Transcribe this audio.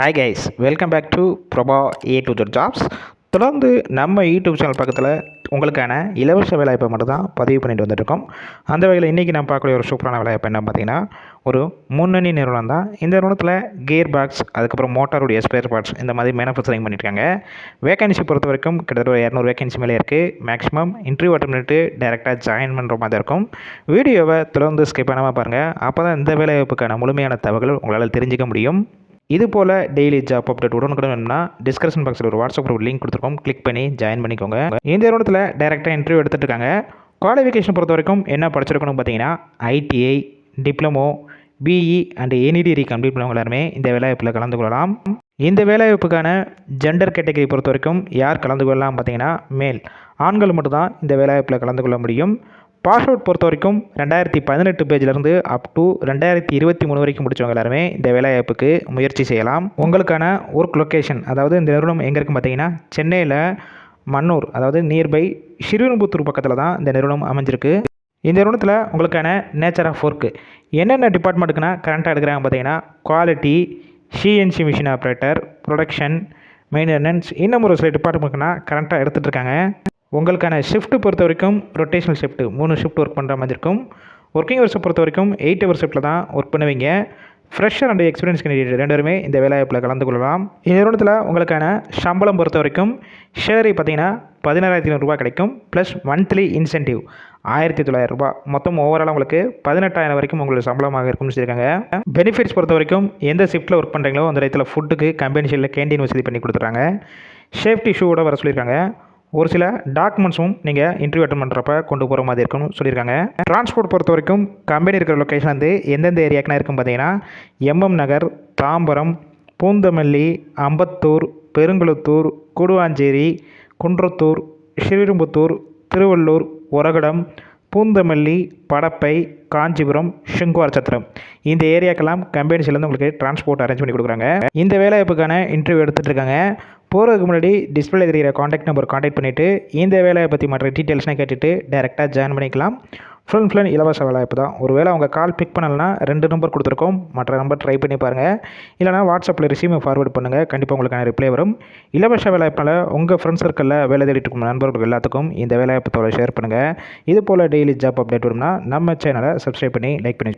Hi guys welcome back to Prabha A to Z jobs தொடர்ந்து நம்ம YouTube channel பக்கத்தில் உங்களுக்கான இலவச வேலைவாய்ப்பை மட்டும் தான் பதிவு பண்ணிட்டு வந்துட்டுருக்கோம். அந்த வகையில் இன்றைக்கி நம்ம பார்க்கக்கூடிய ஒரு சூப்பரான வேலைவாய்ப்பு என்ன பார்த்தீங்கன்னா ஒரு முன்னணி நிறுவனம் தான். இந்த நிறுவனத்தில் கியர் பாக்ஸ் அதுக்கப்புறம் மோட்டாருடைய ஸ்பேர் பார்ட்ஸ் இந்த மாதிரி மேனுஃபேக்சரிங் பண்ணியிருக்காங்க வேகன்சி பொறுத்த வரைக்கும் கிட்டத்தட்ட ஒரு இரநூறு வேகன்சி மேலே இருக்குது மேக்ஸிமம் இன்டர்வியூ அட்டன் பண்ணிட்டு டேரெக்டாக ஜாயின் பண்ணுற மாதிரி இருக்கும். வீடியோவை தொடர்ந்து ஸ்கிப் பண்ணாமல் பாருங்கள் அப்போ தான் இந்த வேலைவாய்ப்புக்கான முழுமையான தகவல்கள் உங்களால் தெரிஞ்சிக்க முடியும். இது போல் டெய்லி ஜாப் அப்டேட் உடனுக்குடன் வேணும்னா டிஸ்கிரிப்ஷன் பாக்ஸில் ஒரு வாட்ஸ்அப் குரூப் லிங்க் கொடுத்துருக்கோம். கிளிக் பண்ணி ஜாயின் பண்ணிக்கோங்க. இந்த நிறுவனத்தில் டேரெக்டாக இன்டர்வியூ எடுத்துகிட்டு இருக்காங்க. குவாலிஃபிகேஷன் பொறுத்த வரைக்கும் என்ன படிச்சிருக்கணும் பார்த்தீங்கன்னா ITI diploma BE and any degree complete பண்ணவங்க எல்லாருமே இந்த வேலைவாய்ப்பில் கலந்து கொள்ளலாம். இந்த வேலைவாய்ப்புக்கான ஜெண்டர் கேட்டகரி பொறுத்த வரைக்கும் யார் கலந்து கொள்ளலாம் பார்த்தீங்கன்னா மேல் ஆண்கள் மட்டும்தான் இந்த வேலைவாய்ப்பில் கலந்து கொள்ள முடியும். பாஸ் அவுட் பொறுத்த வரைக்கும் ரெண்டாயிரத்தி பதினெட்டு பேஜ்லேருந்து அப் டு ரெண்டாயிரத்தி இருபத்தி மூணு வரைக்கும் முடித்தவங்க எல்லாருமே இந்த வேலைவாய்ப்புக்கு முயற்சி செய்யலாம். உங்களுக்கான ஒர்க் லொக்கேஷன் அதாவது இந்த நிறுவனம் எங்கே இருக்குன்னு பார்த்தீங்கன்னா சென்னையில் மன்னூர் அதாவது நியர்பை ஸ்ரீரம்புத்தூர் பக்கத்தில் தான் இந்த நிறுவனம் அமைஞ்சிருக்கு. இந்த நிறுவனத்தில் உங்களுக்கான நேச்சர் ஆஃப் ஒர்க்கு என்னென்ன டிபார்ட்மெண்ட்டுக்குன்னா கரண்ட்டாக எடுக்கிறாங்க பார்த்தீங்கன்னா quality CNC machine operator production maintenance இன்னும் ஒரு சில டிபார்ட்மெண்ட்டுக்குன்னா கரண்ட்டாக எடுத்துகிட்டு இருக்காங்க. உங்களுக்கான ஷிஃப்ட்டு பொறுத்த வரைக்கும் ரொட்டேஷனல் ஷிஃப்ட்டு மூணு ஷிஃப்ட் ஒர்க் பண்ணுற மாதிரி இருக்கும். ஒர்க்கிங் ஹவர்ஸை பொறுத்த வரைக்கும் எயிட் ஹவர் ஷிஃப்ட்டில் தான் ஒர்க் பண்ணுவீங்க. ஃப்ரெஷர் அண்ட் எக்ஸ்பீரியன்ஸ் கேண்டிடேட் ரெண்டுமே இந்த வேலைவாய்ப்பில் கலந்து கொள்ளலாம். இந்த நிறுவனத்தில் உங்களுக்கான சம்பளம் பொறுத்த வரைக்கும் ஷேரி பார்த்தீங்கன்னா பதினாறாயிரத்தி ஐநூறுரூவா கிடைக்கும். ப்ளஸ் மந்த்லி இன்சென்டிவ் ஆயிரத்தி தொள்ளாயிரம் ரூபாய். மொத்தம் ஓவரால் உங்களுக்கு பதினெட்டாயிரம் வரைக்கும் உங்களுக்கு சம்பளமாக இருக்கும்னு சொல்லியிருக்காங்க. பெனிஃபிட்ஸ் பொறுத்த வரைக்கும் எந்த ஷிஃப்ட்டில் ஒர்க் பண்ணுறீங்களோ அந்த இடத்துல ஃபுட்டுக்கு கம்பெனி சைடில் கேண்டீன் வசதி பண்ணி கொடுத்துட்றாங்க. சேஃப்டி ஷூவோட வர சொல்லியிருக்காங்க. ஒரு சில டாக்குமெண்ட்ஸும் நீங்கள் இன்டர்வியூ அட்டன் பண்ணுறப்ப கொண்டு போகிற மாதிரி இருக்கும்னு சொல்லியிருக்காங்க. டிரான்ஸ்போர்ட் பொறுத்த வரைக்கும் கம்பெனி இருக்கிற லொக்கேஷன் வந்து எந்தெந்த ஏரியாக்குனா இருக்கும் பார்த்தீங்கன்னா எம்எம் நகர் தாம்பரம் பூந்தமல்லி அம்பத்தூர் பெருங்குளத்தூர் கூடுவாஞ்சேரி குன்றத்தூர் ஸ்ரீவிரும்புத்தூர் திருவள்ளூர் ஒரகடம் பூந்தமல்லி படப்பை காஞ்சிபுரம் சிங்குவார் சத்திரம். இந்த ஏரியாக்கெல்லாம் கம்பெனிஸ்லேருந்து உங்களுக்கு டிரான்ஸ்போர்ட் அரேஞ்ச் பண்ணி கொடுக்குறாங்க. இந்த வேலைவாய்ப்புக்கான இன்டர்வியூ எடுத்துகிட்டு இருக்காங்க. போகிறதுக்கு முன்னாடி டிஸ்பிளே தெரிகிற காண்டாக்ட் நம்பர் காண்டாக்ட் பண்ணிவிட்டு இந்த வேலையை பற்றி மற்ற டீட்டெயில்ஸ்லாம் கேட்டுட்டு டேரெக்டாக ஜாயின் பண்ணிக்கலாம். ஃபுல் ஃபுல் இலவச வேலைவாய்ப்பு தான். ஒரு வேளை அவங்க கால் பிக் பண்ணலைன்னா ரெண்டு நம்பர் கொடுத்துருக்கோம். மற்ற நம்பர் ட்ரை பண்ணி பாருங்கள் இல்லைனா வாட்ஸ்அப்பில் ரிசீவ் ஃபார்வர்ட் பண்ணுங்கள் கண்டிப்பாக உங்களுக்கான ரிப்ளை வரும். இலவச வேலைவாய்ப்பில் உங்கள் ஃப்ரெண்ட்ஸ் சர்க்கிளில் வேலை தேடிட்டு இருக்கும் நண்பர்கள் எல்லாத்துக்கும் இந்த வேலைவாய்ப்பு தோலை ஷேர் பண்ணுங்கள் இது போல் டெய்லி ஜாப் அப்டேட் வரும்னா நம்ம சேனலை சப்ஸ்கிரைப் பண்ணி லைக் பண்ணி